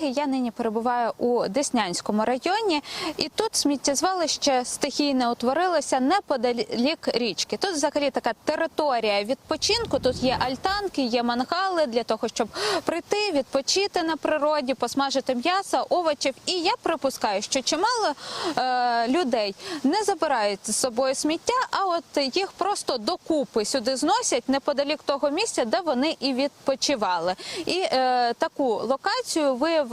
Я нині перебуваю у Деснянському районі, і тут сміттєзвалище стихійне утворилося неподалік річки. Тут взагалі така територія відпочинку. Тут є альтанки, є мангали для того, щоб прийти, відпочити на природі, посмажити м'ясо, овочів. І я припускаю, що чимало е, людей не забирають з собою сміття, а от їх просто докупи сюди зносять неподалік того місця, де вони і відпочивали. І е, таку локацію виявили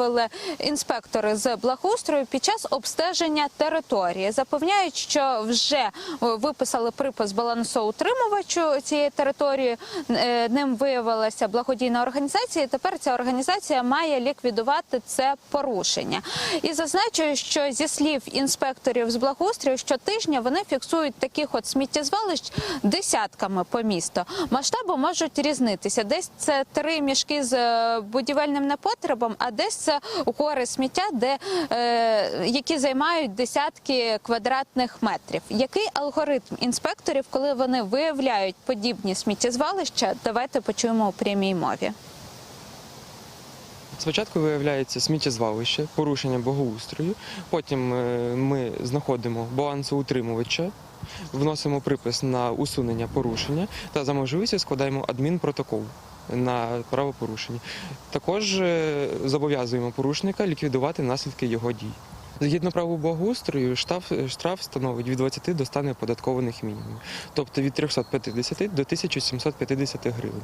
інспектори з благоустрою під час обстеження території. Запевняють, що вже е, виписали припис балансоутримувачу цієї території. Е, Ним виявилася благодійна організація. і Тепер ця організація має ліквідувати це порушення. І зазначую, що зі слів інспекторів з благоустрою щотижня вони фіксують таких от сміттєзвалищ десятками по місту. Масштаби можуть різнитися. Десь це три мішки з е, будівельним непотребом, а десь це гори сміття, де е, які займають десятки квадратних метрів. Який алгоритм інспекторів, коли вони виявляють подібні сміттєзвалища? Давайте почуємо у прямій мові. Спочатку виявляється сміттєзвалище, порушення благоустрою. Потім е, ми знаходимо балансоутримувача, вносимо припис на усунення порушення та за можливістю складаємо адмінпротокол на правопорушення. Також е, зобов'язуємо порушника ліквідувати наслідки його дій. Згідно праву благоустрою, штраф, штраф становить від 20 до 100 неоподаткованих мінімумів, тобто від 350 до 1750 гривень.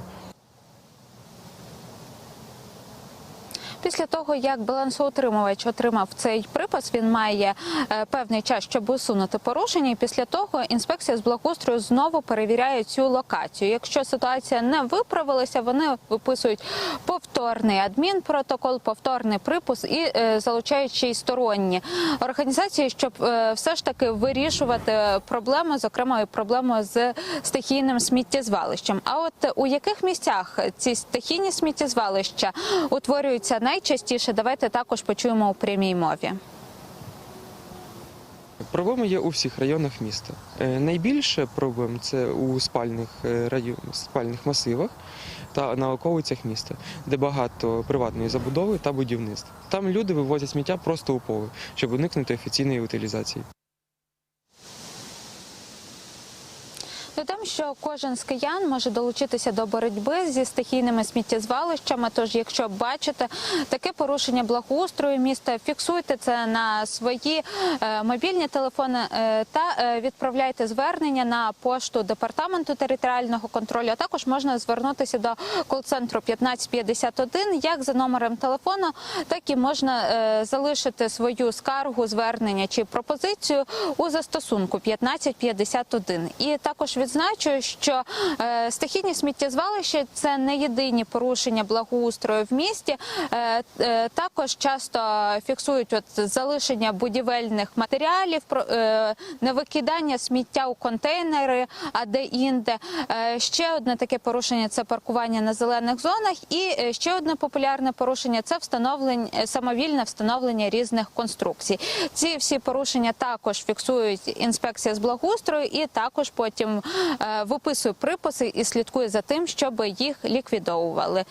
Після того, як балансоутримувач отримав цей припис, він має е, певний час, щоб усунути порушення. І після того інспекція з благоустрою знову перевіряє цю локацію. Якщо ситуація не виправилася, вони виписують повторний адмінпротокол, повторний припис і е, залучають ще й сторонні організації, щоб е, все ж таки вирішувати проблему, зокрема і проблему з стихійним сміттєзвалищем. А от у яких місцях ці стихійні сміттєзвалища утворюються найчастіше? Давайте також почуємо у прямій мові. Проблеми є у всіх районах міста. Е, Найбільше проблем це у спальних е, район, спальних масивах та на околицях міста, де багато приватної забудови та будівництва. Там люди вивозять сміття просто у поле, щоб уникнути офіційної утилізації. Додам, що кожен з киян може долучитися до боротьби зі стихійними сміттєзвалищами. Тож, якщо бачите таке порушення благоустрою міста, фіксуйте це на свої е, мобільні телефони е, та е, відправляйте звернення на пошту департаменту територіального контролю. А також можна звернутися до кол-центру 1551 як за номером телефону, так і можна залишити свою скаргу, звернення чи пропозицію у застосунку 1551. І також відзначую, що е, стихійні сміттєзвалища це не єдині порушення благоустрою в місті. Е, е, також часто фіксують от залишення будівельних матеріалів, про- е, невикидання сміття у контейнери, а де інде. Ще одне таке порушення це паркування на зелених зонах. І ще одне популярне порушення це встановлення самовільне встановлення різних конструкцій. Ці всі порушення також фіксують інспекція з благоустрою і також потім виписує приписи і слідкує за тим, щоб їх ліквідовували.